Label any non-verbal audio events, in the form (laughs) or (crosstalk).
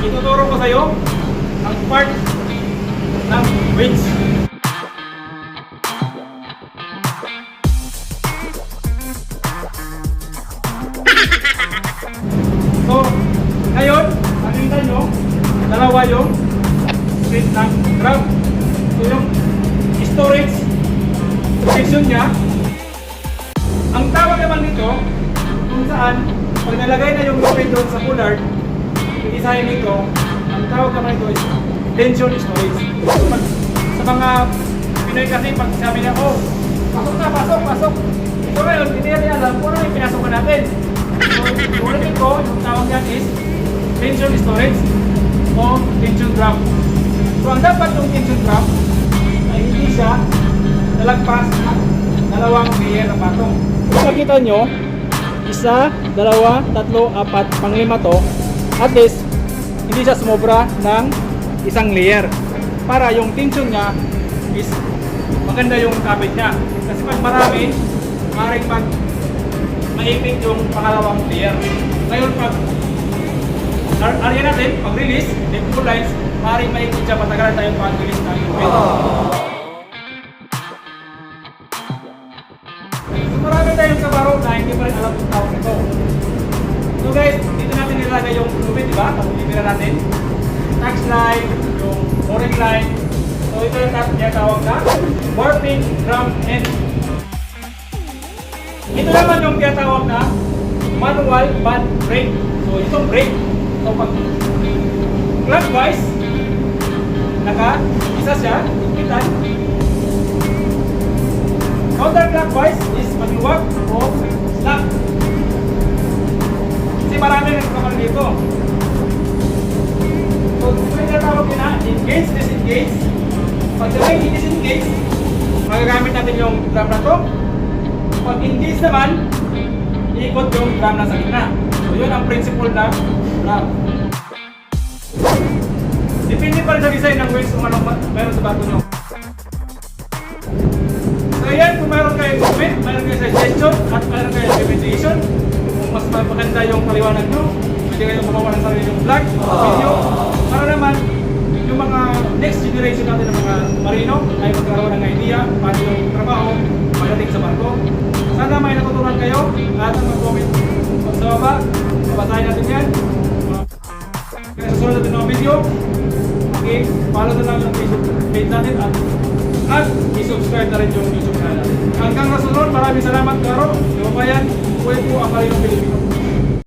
ituturo ko sa'yo ang part ng winch. (laughs) So, ngayon, nakita nyo, dalawa yung seat ng drum. So, yung storage section niya, ang tawag naman nito, kung saan, pag nalagay na yung lupin doon sa pullard, isahin nito, ang tawag naman nito is tension storage. So, pag, sa mga Pinoy kasi, pag sabi niya, oh, pasok na, pasok, pasok. So ngayon, hindi natin alam kung ano yung pinasok na natin. So, ulitin ko, yung tawag yan is tension storage o tension drum. So, ang dapat yung tension drum ay hindi siya nalagpas at dalawang layer na patong. Kung nakita nyo, isa, dalawa, tatlo, apat, panglima to, at least, hindi siya sumobra ng isang layer. Para yung tension niya is maganda yung kabit niya. Kasi pag marami, maaaring pag maipit yung pangalawang layer. Ngayon pag ar area natin, pag release, then full lines, maaaring maipit siya patagalan tayong pag-release ng yung So marami tayong kabaro na hindi pa rin alam kung tawag ito. So guys, dito natin nilagay yung lubid, di ba? Bibira natin. Tax line, yung mooring line. So ito yung tinatawag na warping drum end. Ito naman yung tinatawag na manual band brake. So itong brake, so pag clockwise, naka isa siya, ipitan, Counterclockwise is maluwag tinatawag nila, engage, disengage. Pag sabay i-disengage, magagamit natin yung drum na to. Pag engage naman, iikot yung drum na sa gitna. So, yun ang principle na drum. Depende pa rin sa design ng wheels kung anong meron sa bato nyo. So yan, kung mayroon kayo comment, mayroon kayo suggestion, at mayroon kayo recommendation, kung mas maganda yung paliwanag nyo, pwede kayo gumawa ng sarili yung vlog, video, para naman next generation natin ng mga marino ay magkaroon ng idea paano yung trabaho pagdating sa barko. Sana may natutunan kayo at ang mag-comment sa baba, babasahin natin yan. Kaya sa susunod natin ng video, okay, follow na lang yung Facebook page natin at at i-subscribe na rin yung YouTube channel. Hanggang sa sunod, maraming salamat Karo, kababayan, ulit po ang Marinong Pilipino.